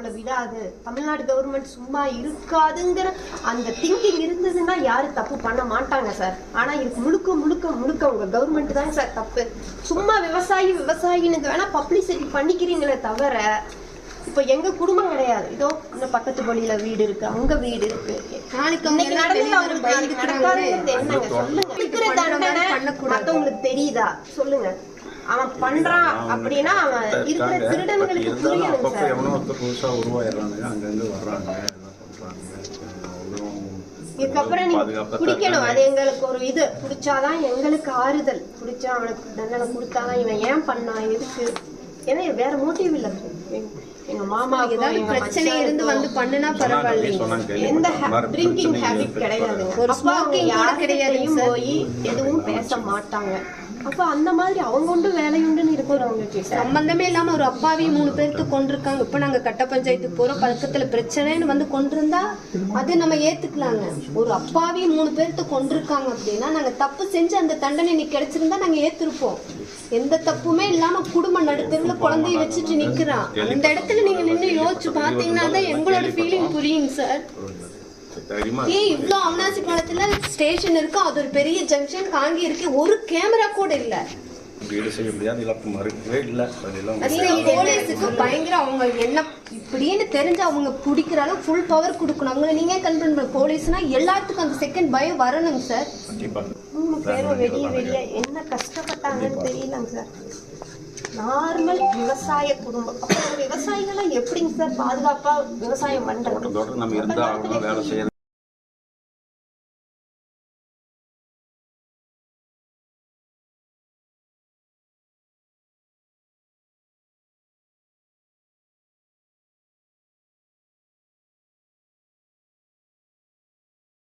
நம்மளை விடாது தமிழ்நாடு கவர்மெண்ட் சும்மா இருக்காதுங்கிற அந்த திங்கிங் இருந்ததுன்னா யாரும் தப்பு பண்ண மாட்டாங்க சார் ஆனா இதுக்கு முழுக்க முழுக்க முழுக்க உங்க கவர்மெண்ட் தான் சார் தப்பு. சும்மா விவசாயி விவசாயின்னு வேணா பப்ளிசிட்டி பண்ணிக்கிறீங்களே தவிர இப்போ எங்க குடும்பம் கிடையாது. இதோ இந்த பக்கத்து பள்ளியில வீடு இருக்கு அங்க வீடு இருக்கு. நாளைக்கு தெரியுதா? சொல்லுங்க. அவன் பண்றான் அப்படின்னா அவன் இருக்கிற திருடனுங்களுக்கு புரியணும் அப்பப்போ சார் எவனோ ஒருத்தர் புதுசாக உருவாயிடுறானுங்க. அங்கங்கே வர்றாங்க எல்லாம் பண்ணுறாங்க ஒன்றும் இதுக்கப்புறம் நீங்க குடிக்கணும். அது எங்களுக்கு ஒரு இது. குடிச்சாதான் எங்களுக்கு ஆறுதல். குடிச்சா அவனுக்கு தண்டனை கொடுத்தாதான் இவன் ஏன் பண்ணான் எதுக்கு? ஏன்னா வேற மோட்டிவ் இல்ல. எங்க- மாமா ஏதாவது பிரச்சனை இருந்து வந்து பண்ணுனா சொன்னாங்க. எந்த ட்ரிங்கிங் ஹேபிட் கிடையாது ஒரு smoking கூட கிடையாதுங்க போய் எதுவும் பேச மாட்டாங்க. அப்ப அந்த மாதிரி அவங்க உண்டு வேலையுண்டுன்னு இருக்கிறவங்க சம்பந்தமே இல்லாம ஒரு அப்பாவி மூணு பேர்த்து கொண்டிருக்காங்க. இப்ப நாங்க கட்ட பஞ்சாயத்துக்கு போறோம். பக்கத்துல பிரச்சனைன்னு வந்து கொண்டிருந்தா அது நம்ம ஏத்துக்கலாங்க. ஒரு அப்பாவி மூணு பேர்த்து கொண்டிருக்காங்க அப்படின்னா நாங்க தப்பு செஞ்சு அந்த தண்டனை இன்னைக்கு கிடைச்சிருந்தா நாங்க ஏத்திருப்போம். எந்த தப்புமே இல்லாம குடும்ப நடுத்தருல குழந்தைய வச்சுட்டு நிக்கிறான் அந்த இடத்துல நீங்க நின்னு யோசிச்சு பாத்தீங்கன்னா தான் எங்களோட ஃபீலிங் புரியுங்க சார் ஏன் இவ்ளோ அவனாசி பாலத்துல ஸ்டேஷன் இருக்கு அது ஒரு பெரிய ஜங்ஷன் காங்கி இருக்கு ஒரு கேமரா கூட இல்ல. வீடு செய்ய முடியாது இழப்பு மறுக்கவே இல்லை போலீஸுக்கு பயங்கர அவங்க என்ன இப்படின்னு தெரிஞ்சு அவங்க பிடிக்கிற அளவு ஃபுல் பவர் கொடுக்கணும். அவங்கள நீங்க கண்ட்ரோல் பண்ண போலீஸ்னா எல்லாத்துக்கும் அந்த செகண்ட் பயம் வரணுங்க சார் கண்டிப்பாக மூணு பேரும் என்ன கஷ்டப்பட்டாங்கன்னு தெரியலங்க சார் நார்மல் விவசாய குடும்பம். அப்புறம் விவசாயிகளை எப்படிங்க சார் பாதுகாப்பா விவசாயம் பண்றது? நம்ம இருந்தால் வேலை செய்யணும்